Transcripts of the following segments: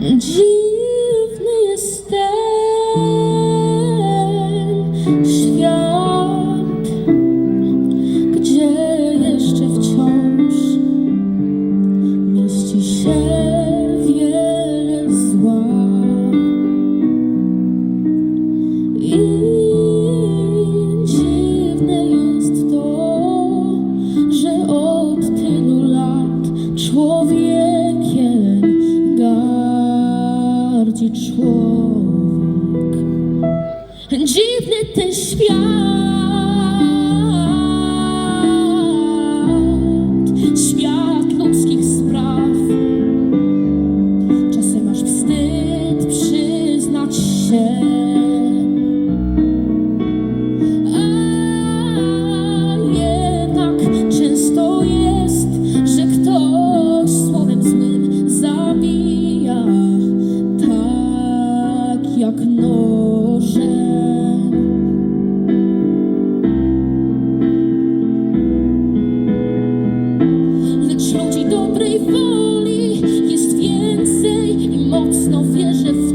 Dziwny jest świat, gdzie jeszcze wciąż mieści się wiele zła. I dziwne jest to, że od tylu lat człowiek człowiek. Dziwny ten świat. jak nożem. Lecz ludzi dobrej woli jest więcej i mocno wierzę w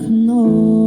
knows.